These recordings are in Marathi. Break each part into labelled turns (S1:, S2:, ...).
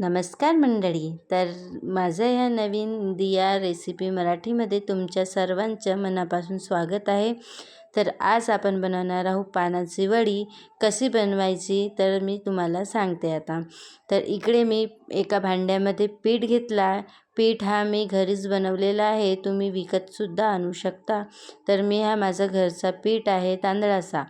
S1: नमस्कार मंडळी. तर माझं ह्या नवीन दिया रेसिपी मराठीमध्ये तुमच्या सर्वांचं मनापासून स्वागत आहे. तर आज आपण बनवणार आहोत पानाची वडी. कशी बनवायची तर मी तुम्हाला सांगते आता. तर इकडे मी एका भांड्यामध्ये पीठ घेतला. पीठ हा मी घरीच बनवलेला आहे. तुम्ही विकतसुद्धा आणू शकता. तर मी हा माझा घरचा पीठ आहे तांदळाचा.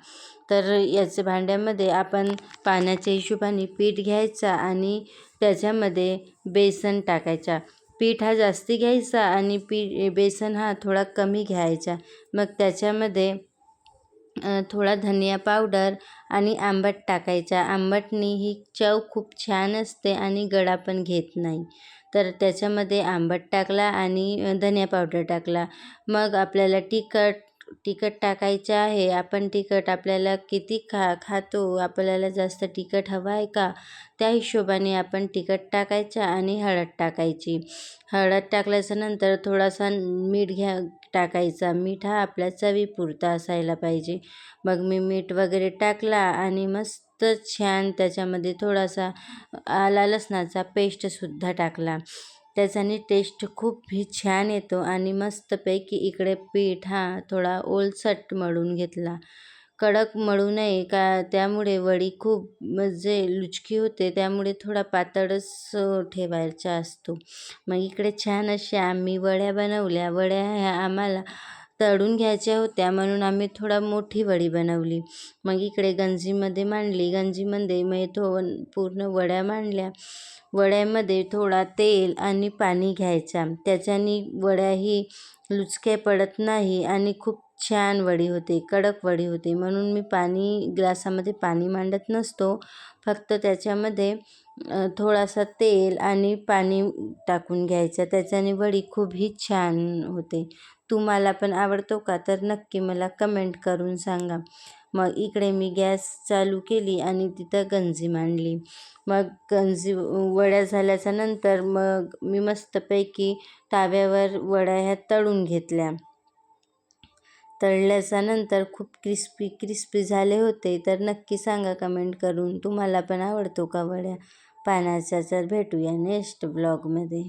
S1: तर याचे भांड्यामध्ये आपण पाण्याच्या हिशोबाने पीठ घ्यायचा आणि त्याच्यामध्ये बेसन टाकायचा. पीठ हा जास्ती घ्यायचा आणि पी बेसन हा थोडा कमी घ्यायचा. मग त्याच्यामध्ये थोडा धनिया पावडर आणि आंबट टाकायचा. आंबटनी ही चव खूप छान असते आणि गळा पण घेत नाही. तर त्याच्यामध्ये आंबट टाकला आणि धनिया पावडर टाकला. मग आपल्याला तिखट तिखट टाकायचं आहे. आपण तिखट आपल्याला किती खा खातो आपल्याला जास्त तिखट हवं आहे का? त्या हिशोबाने आपण तिखट टाकायचा आणि हळद टाकायची. हळद टाकल्याच्यानंतर थोडासा मीठ घ्या टाकायचा. मीठ हा आपल्या चवीपुरता असायला पाहिजे. मग मी मीठ वगैरे टाकला आणि मस्त छान त्याच्यामध्ये थोडासा आला लसणाचा पेस्टसुद्धा टाकला. त्याच्याने टेस्ट खूप ही छान येतो आणि मस्तपैकी इकडे पीठ हा थोडा ओलसट मळून घेतला. कडक मळू नये. का त्यामुळे वडी खूप म्हणजे लुचकी होते. त्यामुळे थोडा पातळच ठेवायचा असतो. मग इकडे छान अशा आम्ही वड्या बनवल्या. वड्या ह्या आम्हाला तळून घ्यायच्या होत्या. म्हणून आम्ही थोडा मोठी वडी बनवली. मग इकडे गंजीमध्ये मांडली. गंजीमध्ये मग थो पूर्ण वड्या मांडल्या. वड्यामध्ये थोडा तेल आणि पाणी घ्यायचा. त्याच्याने वड्याही लुचके पडत नाही आणि खूप छान वडी होते कडक वडी होते. म्हणून मी पाणी ग्लासामध्ये पाणी मांडत नसतो. फक्त त्याच्यामध्ये थोडासा तेल आणि पाणी टाकून घ्यायचं. त्याच्याने वडी खूपही छान होते. तुम्हाला पण आवडतो का? तर नक्की मला कमेंट करून सांगा. मग इकडे मी गॅस चालू केली आणि तिथं गंजी मांडली. मग गंजी वड्या झाल्याच्यानंतर मग मी मस्तपैकी ताव्यावर वड्या ह्या तळून घेतल्या. तळल्याच्या नंतर खूप क्रिस्पी क्रिस्पी झाले होते. तर नक्की सांगा कमेंट करून. तुम्हाला पण आवडतो का वड्या? पाण्याच्या तर भेटूया नेक्स्ट ब्लॉगमध्ये